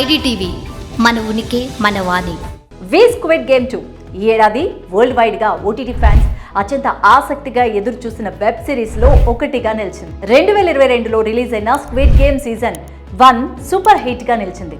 IDTV మన ఉనికి మన వాణి. వి స్క్విడ్ గేమ్ టూ ఈ ఏడాది వరల్డ్ వైడ్గా ఓటీటీ ఫ్యాన్స్ అత్యంత ఆసక్తిగా ఎదురు చూసిన వెబ్ సిరీస్లో ఒకటిగా నిలిచింది. రెండు వేల ఇరవై రెండులో రిలీజ్ అయిన squid game season one super హిట్గా నిలిచింది.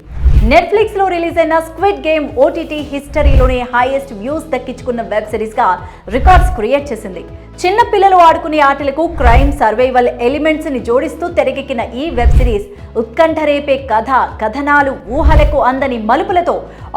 నెట్ఫ్లిక్స్లో రిలీజ్ అయిన స్క్విడ్ గేమ్ ఓటీటీ హిస్టరీలోనే హైయెస్ట్ వ్యూస్ దక్కించుకున్న వెబ్ సిరీస్గా రికార్డ్స్ క్రియేట్ చేసింది. చిన్న పిల్లలు ఆడుకునే ఆటలకు క్రైమ్ సర్వైవల్ ఎలిమెంట్స్ని జోడిస్తూ తెరకెక్కిన ఈ వెబ్ సిరీస్ ఉత్కంఠ రేపే కథ కథనాలు ఊహలకు అందని మలుపులతో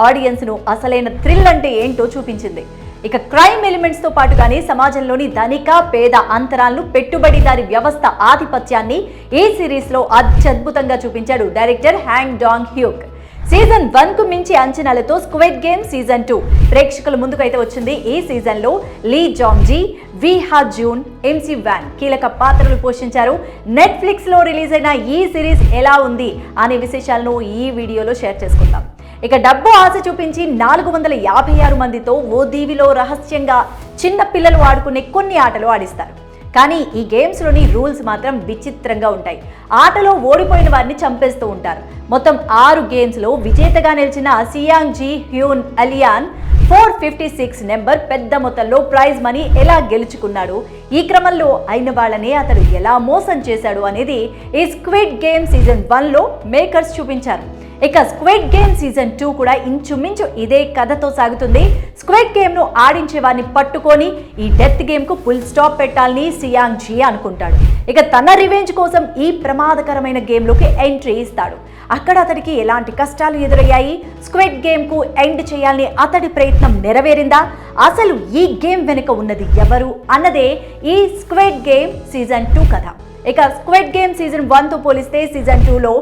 ఆడియన్స్ను అసలైన థ్రిల్ అంటే ఏంటో చూపించింది. ఇక క్రైమ్ ఎలిమెంట్స్తో పాటుగానే సమాజంలోని ధనిక పేద అంతరాలను పెట్టుబడిదారి వ్యవస్థ ఆధిపత్యాన్ని ఈ సిరీస్లో అత్యద్భుతంగా చూపించాడు director Hwang Dong Hyuk. Season వన్కు మించి అంచనాలతో స్క్వెడ్ గేమ్ సీజన్ టూ. ప్రేక్షకుల ముందుకైతే వచ్చింది ఈ సీజన్లో లీ జాంగ్ జీ వి హా జూన్ ఎంసీ వ్యాన్ కీలక పాత్రలు పోషించారు. నెట్ఫ్లిక్స్లో రిలీజ్ అయిన ఈ సిరీస్ ఎలా ఉంది అనే విశేషాలను ఈ వీడియోలో షేర్ చేసుకుందాం. ఇక డబ్బు ఆశ చూపించి నాలుగు వందల యాభై ఆరు మందితో ఓ దీవిలో రహస్యంగా చిన్న పిల్లలు ఆడుకునే కొన్ని ఆటలు ఆడిస్తారు. కానీ ఈ గేమ్స్లోని రూల్స్ మాత్రం విచిత్రంగా ఉంటాయి. ఆటలో ఓడిపోయిన వారిని చంపేస్తూ ఉంటారు. మొత్తం ఆరు గేమ్స్లో విజేతగా నిలిచిన Seong Gi Hun alias four fifty six number పెద్ద మొత్తంలో ప్రైజ్ మనీ ఎలా గెలుచుకున్నాడు? ఈ క్రమంలో అయిన వాళ్ళని అతడు ఎలా మోసం చేశాడు అనేది ఈ స్క్విడ్ గేమ్ సీజన్ వన్లో మేకర్స్ చూపించారు. ఇక స్క్విడ్ గేమ్ సీజన్ టూ కూడా ఇంచుమించు ఇదే కథతో సాగుతుంది. స్క్వేడ్ గేమ్ను ఆడించే వారిని పట్టుకొని ఈ డెత్ గేమ్కు ఫుల్ స్టాప్ పెట్టాలని సియాంగ్ జీ అనుకుంటాడు. ఇక తన రివెంజ్ కోసం ఈ ప్రమాదకరమైన గేమ్లోకి ఎంట్రీ ఇస్తాడు. అక్కడ అతడికి ఎలాంటి కష్టాలు ఎదురయ్యాయి? స్క్వేట్ గేమ్కు ఎండ్ చేయాలని అతడి ప్రయత్నం నెరవేరిందా? అసలు ఈ గేమ్ వెనుక ఉన్నది ఎవరు అన్నదే ఈ స్క్వేట్ గేమ్ సీజన్ టూ కథ. ఇక స్క్వెడ్ గేమ్ సీజన్ వన్తో పోలిస్తే సీజన్ టూలో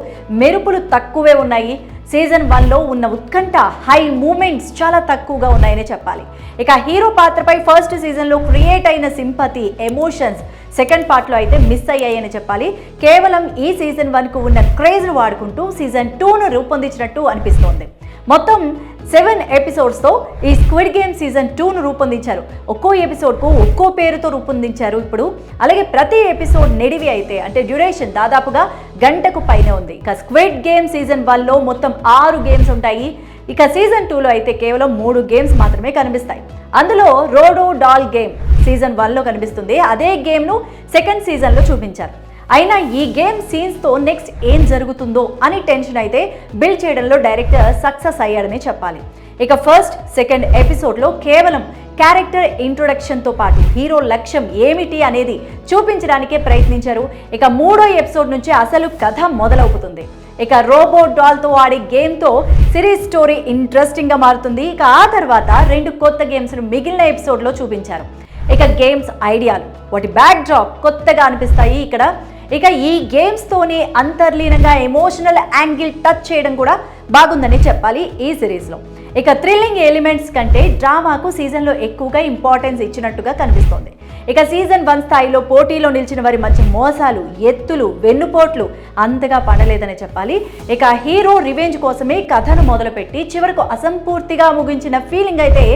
మెరుపులు తక్కువే ఉన్నాయి. సీజన్ వన్లో ఉన్న ఉత్కంఠ హై మూమెంట్స్ చాలా తక్కువగా ఉన్నాయని చెప్పాలి. ఇక హీరో పాత్రపై ఫస్ట్ సీజన్లో క్రియేట్ అయిన సింపతి ఎమోషన్స్ సెకండ్ పార్ట్లో అయితే మిస్ అయ్యాయని చెప్పాలి. కేవలం ఈ సీజన్ వన్కు ఉన్న క్రేజ్ను వాడుకుంటూ సీజన్ టూను రూపొందించినట్టు అనిపిస్తోంది. మొత్తం సెవెన్ ఎపిసోడ్స్తో ఈ స్క్విడ్ గేమ్ సీజన్ టూను రూపొందించారు. ఒక్కో ఎపిసోడ్కు ఒక్కో పేరుతో రూపొందించారు ఇప్పుడు. అలాగే ప్రతి ఎపిసోడ్ నిడివి అయితే అంటే డ్యూరేషన్ దాదాపుగా గంటకు పైనే ఉంది. ఇక స్క్విడ్ గేమ్ సీజన్ వన్లో మొత్తం ఆరు గేమ్స్ ఉంటాయి. ఇక సీజన్ టూలో అయితే కేవలం మూడు గేమ్స్ మాత్రమే కనిపిస్తాయి. అందులో రోడో డాల్ గేమ్ సీజన్ వన్లో కనిపిస్తుంది. అదే గేమ్ను సెకండ్ సీజన్లో చూపించారు. అయినా ఈ గేమ్ సీన్స్తో నెక్స్ట్ ఏం జరుగుతుందో అని టెన్షన్ అయితే బిల్డ్ చేయడంలో డైరెక్టర్ సక్సెస్ అయ్యాడని చెప్పాలి. ఇక ఫస్ట్ సెకండ్ ఎపిసోడ్లో కేవలం క్యారెక్టర్ ఇంట్రొడక్షన్తో పాటు హీరో లక్ష్యం ఏమిటి అనేది చూపించడానికే ప్రయత్నించారు. ఇక మూడో ఎపిసోడ్ నుంచి అసలు కథ మొదలవుతుంది. ఇక రోబో డాల్తో ఆడే గేమ్తో సిరీస్ స్టోరీ ఇంట్రెస్టింగ్గా మారుతుంది. ఇక ఆ తర్వాత రెండు కొత్త గేమ్స్ను మిగిలిన ఎపిసోడ్లో చూపించారు. ఇక గేమ్స్ ఐడియాలు. వాటి బ్యాక్ డ్రాప్ కొత్తగా అనిపిస్తాయి. ఇక్కడ ఇక ఈ గేమ్స్తోనే అంతర్లీనంగా ఎమోషనల్ యాంగిల్ టచ్ చేయడం కూడా బాగుందని చెప్పాలి ఈ సిరీస్లో ఇక థ్రిల్లింగ్ ఎలిమెంట్స్ కంటే డ్రామాకు సీజన్లో ఎక్కువగా ఇంపార్టెన్స్ ఇచ్చినట్టుగా కనిపిస్తోంది. ఇక సీజన్ వన్ స్థాయిలో పోటీలో నిలిచిన వారి మధ్య మోసాలు ఎత్తులు వెన్నుపోట్లు అంతగా పడలేదని చెప్పాలి. ఇక హీరో రివెంజ్ కోసమే కథను మొదలుపెట్టి చివరకు అసంపూర్తిగా ముగించిన ఫీలింగ్ అయితే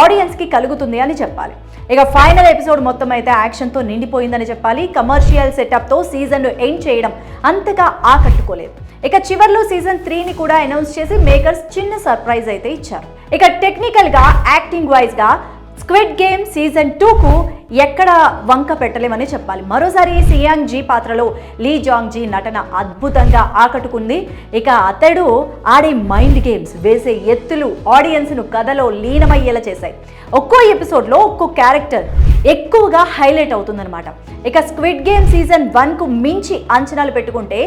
ఆడియన్స్కి కలుగుతుంది అని చెప్పాలి. ఇక ఫైనల్ ఎపిసోడ్ మొత్తం అయితే యాక్షన్తో నిండిపోయిందని చెప్పాలి. కమర్షియల్ సెటప్తో సీజన్ను ఎండ్ చేయడం అంతగా ఆకట్టుకోలేదు. ఇక చివర్లో సీజన్ త్రీని కూడా అనౌన్స్ చేసి మేకర్స్ చిన్న సర్ప్రైజ్ అయితే ఇచ్చారు. ఇక టెక్నికల్గా యాక్టింగ్ వైజ్గా స్క్విడ్ గేమ్ సీజన్ టూకు ఎక్కడ వంక పెట్టలేమని చెప్పాలి. మరోసారి సియాంగ్ జీ పాత్రలో లీ జాంగ్ జీ నటన అద్భుతంగా ఆకట్టుకుంది. ఇక అతడు ఆడే మైండ్ గేమ్స్ వేసే ఎత్తులు ఆడియన్స్ను కథలో లీనమయ్యేలా చేశాయి. ఒక్కో ఎపిసోడ్లో ఒక్కో క్యారెక్టర్ ఎక్కువగా హైలైట్ అవుతుందన్నమాట. ఇక స్క్విడ్ గేమ్ సీజన్ వన్కు మించి అంచనాలు పెట్టుకుంటే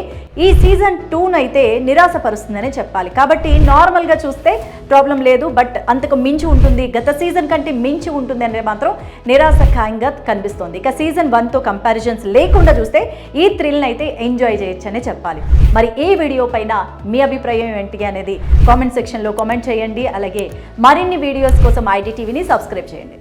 ఈ సీజన్ టూనైతే నిరాశపరుస్తుందనే చెప్పాలి. కాబట్టి నార్మల్గా చూస్తే ప్రాబ్లం లేదు బట్ అంతకు మించి ఉంటుంది. గత సీజన్ కంటే మించి ఉంటుంది అనేది మాత్రం నిరాశకాయంగా కనిపిస్తుంది. ఇక సీజన్ వన్తో కంపారిజన్స్ లేకుండా చూస్తే ఈ థ్రిల్ని అయితే ఎంజాయ్ చేయొచ్చనే చెప్పాలి. మరి ఈ వీడియో పైన మీ అభిప్రాయం ఏంటి అనేది కామెంట్ సెక్షన్లో కామెంట్ చేయండి. అలాగే మరిన్ని వీడియోస్ కోసం ఐడి టీవీని సబ్స్క్రైబ్ చేయండి.